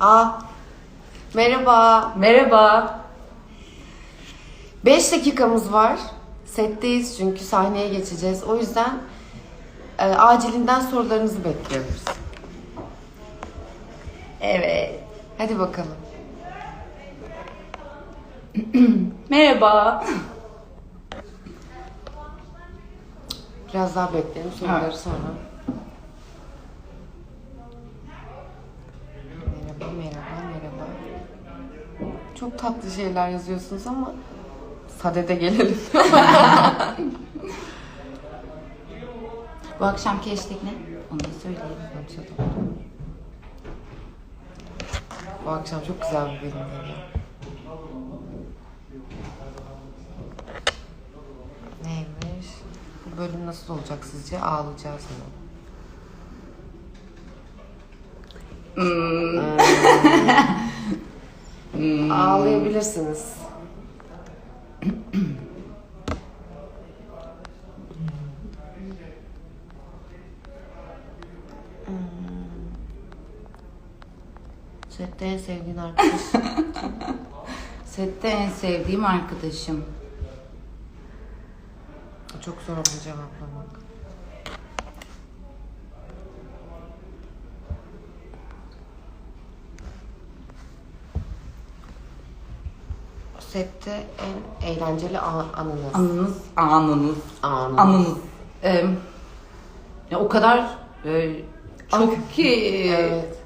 Aa, merhaba. Merhaba. 5 dakikamız var. Setteyiz çünkü sahneye geçeceğiz. O yüzden e, acilinden sorularınızı bekliyoruz. Evet. Hadi bakalım. Merhaba. Biraz daha bekleyelim soruları Evet. sonra. Merhaba, merhaba, merhaba. Çok tatlı şeyler yazıyorsunuz ama sadede gelelim. Bu akşamki hashtag ne? Onu da söyleyeyim. Bu akşam çok güzel bir bölüm geliyor. Neymiş? Bu bölüm nasıl olacak sizce? Ağlayacağız mı? Hmm. Ağlayabilirsiniz. Sette en sevdiğin arkadaş. Sette en sevdiğim arkadaşım. Çok zor bunu cevaplamak. Sette en eğlenceli anınız. Anınız, anınız, Anınız. anınız. Ee, ya o kadar e, çok ki Evet.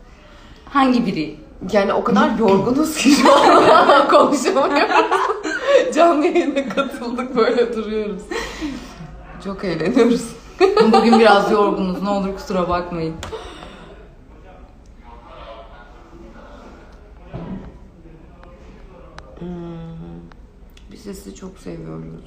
hangi biri? Yani o kadar yorgunuz ki şu an konuşamıyoruz. Canlı yayına katıldık böyle duruyoruz. Çok eğleniyoruz. Bugün biraz yorgunuz. Ne olur kusura bakmayın. De sizi çok seviyoruz.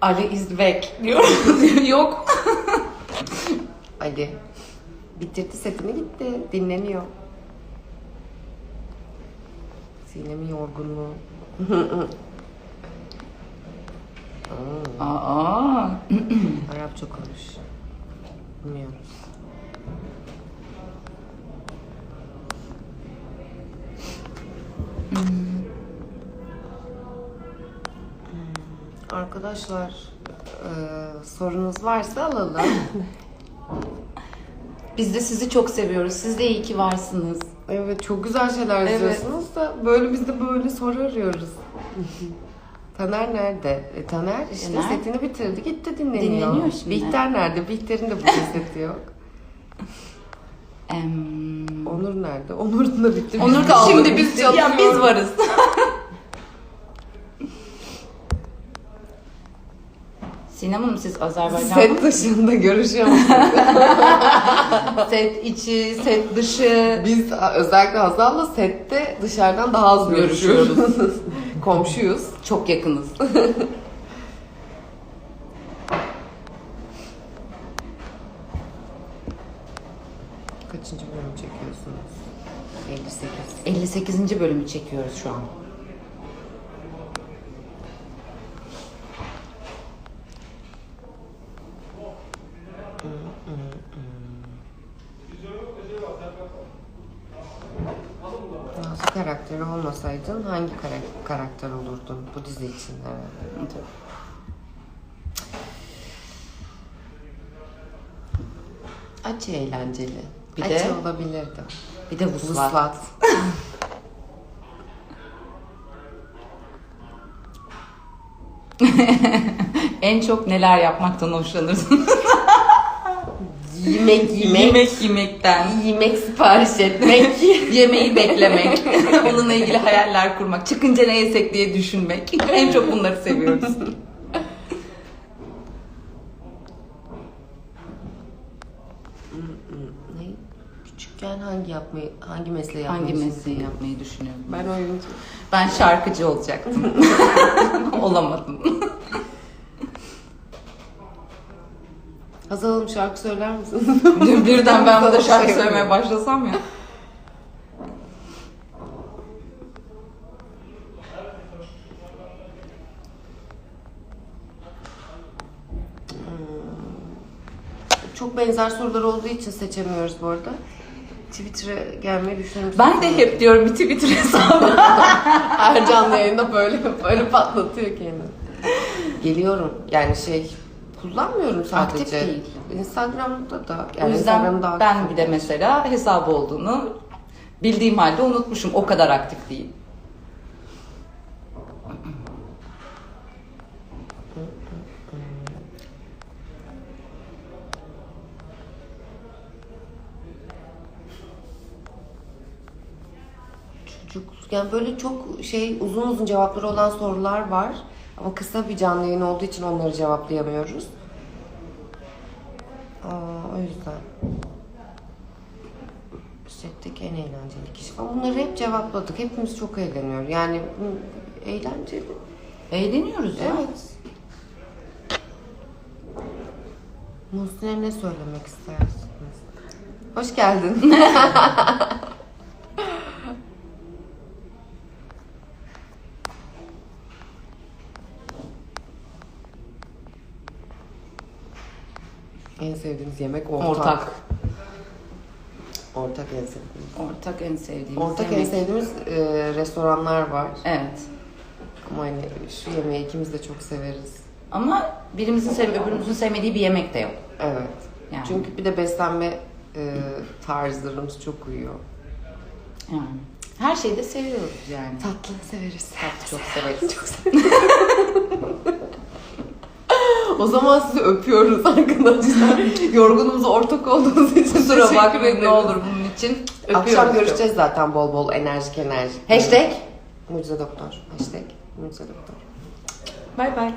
Ali is back diyoruz. Yok. Ali. Bitirdi setini gitti. Dinleniyor. Sinem'in yorgunluğu. Aa. Arapça konuş. Bilmiyoruz. Hmm, Arkadaşlar e, sorunuz varsa alalım. Biz de sizi çok seviyoruz. Siz de iyi ki varsınız. evet çok güzel şeyler Evet. yazıyorsunuz da böyle biz de böyle soru arıyoruz. Taner nerede? E, Taner işte Taner? setini bitirdi gitti dinleniyor. Dinleniyor şimdi. Bihter nerede? Bihter'in de bugün seti yok. Em, Onur nerede? Onur'un da bitti. Onur Biz- da aldı. Şimdi biz Ya çalışıyoruz. biz varız. Sinem Hanım siz Azerbaycan'da Set dışında görüşüyor musunuz? set içi, set dışı. Biz özellikle Hazal'la sette dışarıdan daha az görüşüyoruz. Komşuyuz. Çok yakınız. Kaçıncı bölüm çekiyorsunuz? 58. 58. bölümü çekiyoruz şu an. Karakteri olmasaydın hangi kara- karakter olurdun bu dizi için herhalde? Açı eğlenceli. Bir Açı de- olabilirdi. Bir de vuslat. Vuslat. En çok neler yapmaktan hoşlanırsın? Yemek yemek. Yemek yemekten. Yemek sipariş etmek. Yemeği beklemek. Onunla ilgili hayaller kurmak. Çıkınca ne yesek diye düşünmek. En çok bunları seviyoruz. ne? Küçükken hangi yapmayı, hangi mesleği yapmayı Hangi mesleği yapmayı düşünüyorum? Ben oyuncu. Ben şarkıcı olacaktım. Olamadım. Hazal Hanım şarkı söyler misiniz? Birden ben burada şarkı söylemeye başlasam ya. Hmm. Çok benzer sorular olduğu için seçemiyoruz bu arada. Twitter'a gelmeyi düşünüyorum. Ben de hep diyorum bir Twitter hesabı. Ercan da yayında böyle böyle patlatıyor kendini. Geliyorum. Yani şey kullanmıyorum sadece. Aktif değil. Instagram'da da. o Yani yüzden Instagram'da ben de mesela hesabı olduğunu bildiğim halde unutmuşum. O kadar aktif değil. Çocuk, yani böyle çok şey uzun uzun cevapları olan sorular var. Ama kısa bir canlı yayın olduğu için onları cevaplayamıyoruz. Aa, o yüzden. Setteki en eğlenceli kişi falan. Bunları hep cevapladık. Hepimiz çok eğleniyor. Yani bu eğlenceli. Eğleniyoruz ya. Evet. Muhsin'e ne söylemek istersiniz? Hoş geldin. en sevdiğiniz yemek ortak. Ortak. Ortak en sevdiğimiz. Ortak en sevdiğimiz Ortak en yemek. sevdiğimiz e, restoranlar var. Evet. Ama hani şu yemeği ikimiz de çok severiz. Ama birimizin sev öbürümüzün sevmediği bir yemek de yok. Evet. Yani. Çünkü bir de beslenme e, tarzlarımız çok uyuyor. Yani. Her şeyi de seviyoruz yani. Tatlı severiz. Tatlı çok severiz. Çok severiz. O zaman sizi öpüyoruz arkadaşlar. Yorgunumuza ortak olduğunuz için Kusura bakmayın ne olur bunun için. Akşam Öpüyoruz. görüşeceğiz zaten bol bol enerjik enerjik. Hashtag. Mucize doktor. Hashtag Mucize doktor. Bay bay.